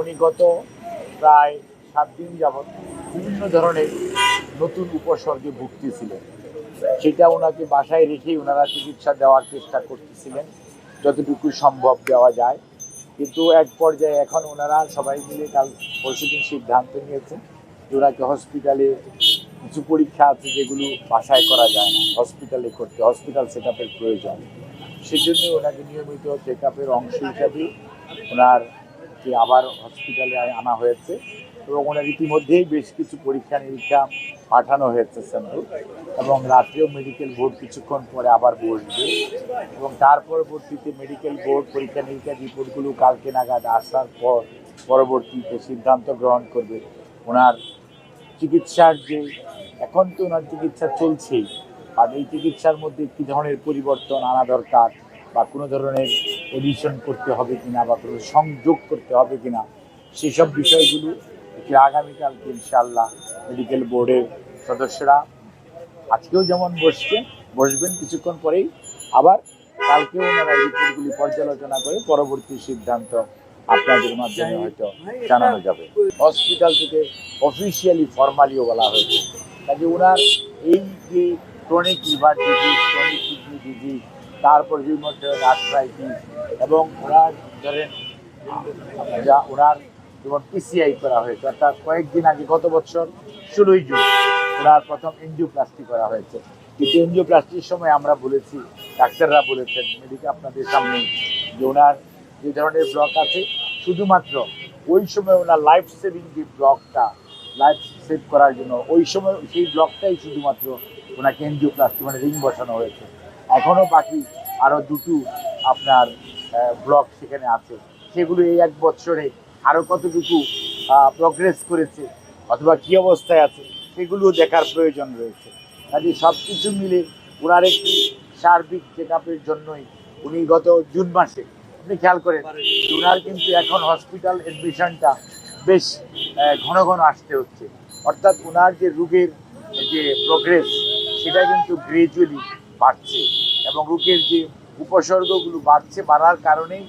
উনি গত প্রায় সাত দিন যাবৎ বিভিন্ন ধরনের নতুন উপসর্গে ভুগতেছিলেন। সেটা ওনাকে বাসায় রেখেই ওনারা চিকিৎসা দেওয়ার চেষ্টা করতেছিলেন, যতটুকু সম্ভব দেওয়া যায়। কিন্তু এক পর্যায়ে এখন ওনারা সবাই মিলে কাল পরশুদিন সিদ্ধান্ত নিয়েছে যে ওনাকে হসপিটালে কিছু পরীক্ষা আছে যেগুলো বাসায় করা যায় না হসপিটালে করতে হসপিটাল সেট প্রয়োজন। সেজন্য ওনাকে নিয়মিত চেক আপের অংশ হিসাবে ওনার আবার হসপিটালে আনা হয়েছে। ওনার ইতিমধ্যেই বেশ কিছু পরীক্ষা নিরীক্ষা পাঠানো হয়েছে স্যাম্পল এবং রাত্রেও মেডিকেল বোর্ড কিছুক্ষণ পরে আবার বসবে। এবং তার পরবর্তীতে মেডিকেল বোর্ড পরীক্ষা নিরীক্ষা রিপোর্টগুলো কালকে নাগাদ আসার পর পরবর্তীতে সিদ্ধান্ত গ্রহণ করবে ওনার চিকিৎসার যে, এখন তো ওনার চিকিৎসা চলছেই। আর এই চিকিৎসার মধ্যে কী ধরনের পরিবর্তন আনা দরকার বা কোনো ধরনের এডিশন করতে হবে কিনা বা কোনো সংযোগ করতে হবে কিনা, সেসব বিষয়গুলো একটি আগামীকালকে ইনশাল্লাহ মেডিকেল বোর্ডের সদস্যরা আজকেও যেমন বসছেন বসবেন কিছুক্ষণ পরেই। আবার কালকেও ওনারা এই রিপোর্টগুলি পর্যালোচনা করে পরবর্তী সিদ্ধান্ত আপনাদের মাধ্যমে হয়তো জানানো যাবে। হসপিটাল থেকে অফিসিয়ালি ফর্মালিও বলা হয়েছে। কাজে ওনার এই যে chronic liver disease chronic kidney disease তারপর হিউমাটোরিক আর্থ্রাইটিস এবং ওনার ধরেন, যা ওনার যেমন পিসিআই করা হয়েছে, অর্থাৎ কয়েকদিন আগে গত বছর ষোলোই জুন ওনার প্রথম এনজিওপ্লাস্টি করা হয়েছে। কিন্তু এনজিওপ্লাস্টির সময় আমরা বলেছি, ডাক্তাররা বলেছেন মেডিকেল আপনাদের সামনে যে ওনার যে ধরনের ব্লক আছে, শুধুমাত্র ওই সময় ওনার লাইফ সেভিং যে ব্লকটা লাইফ সেভ করার জন্য, ওই সময় সেই ব্লকটাই শুধুমাত্র ওনাকে এনজিওপ্লাস্টি মানে রিং বসানো হয়েছে। এখনও বাকি আরও দুটো আপনার ব্লক সেখানে আছে। সেগুলো এই এক বছরে আরও কতটুকু প্রগ্রেস করেছে অথবা কী অবস্থায় আছে সেগুলো দেখার প্রয়োজন রয়েছে। কাজে সব কিছু মিলে ওনার একটি সার্বিক চেক জন্যই উনি গত জুন মাসে, আপনি খেয়াল করেন, ওনার কিন্তু এখন হসপিটাল অ্যাডমিশনটা বেশ ঘন ঘন আসতে হচ্ছে। অর্থাৎ ওনার যে রোগের যে প্রোগ্রেস সেটা কিন্তু গ্রেজুয়ালি বাড়ছে এবং রোগের যে উপসর্গগুলো বাড়ছে, বাড়ার কারণেই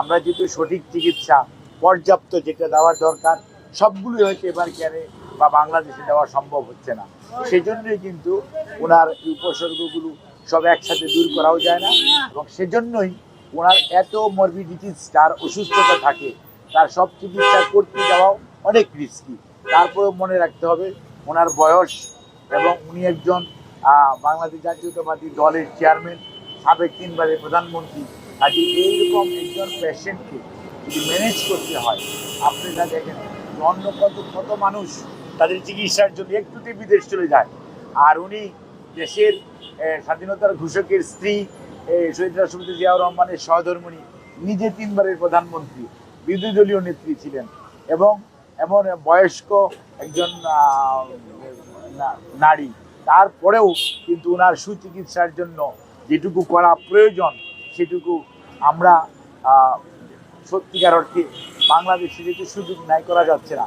আমরা যেহেতু সঠিক চিকিৎসা পর্যাপ্ত যেটা দেওয়ার দরকার সবগুলোই হয়তো এবার কেনে বা বাংলাদেশে দেওয়া সম্ভব হচ্ছে না। সেই জন্যই কিন্তু ওনার উপসর্গগুলো সব একসাথে দূর করাও যায় না এবং সেজন্যই ওনার এত মরবিডিটিস তার অসুস্থতা থাকে, তার সব চিকিৎসা করতে যাওয়াও অনেক রিস্কি তারপরেও মনে রাখতে হবে, ওনার বয়স এবং উনি একজন বাংলাদেশ জাতীয়তাবাদী দলের চেয়ারম্যান সাবেক তিনবারের প্রধানমন্ত্রী। কাজে এইরকম একজন পেশেন্টকে যদি ম্যানেজ করতে হয় আপনারা দেখেন অন্য কত কত মানুষ তাদের চিকিৎসার জন্য একটুতে বিদেশ চলে যায়। আর উনি দেশের স্বাধীনতার ঘোষকের স্ত্রী শহীদ রাষ্ট্রপতি জিয়াউর রহমানের সহধর্মণী নিজে তিনবারের প্রধানমন্ত্রী, বিরোধী দলীয় নেত্রী ছিলেন এবং এমন বয়স্ক একজন নারী। তারপরেও কিন্তু ওনার সুচিকিৎসার জন্য যেটুকু করা প্রয়োজন, সেটুকু আমরা সত্যিকার অর্থে বাংলাদেশে যেতে সুযোগ ন্যায় করা যাচ্ছে না।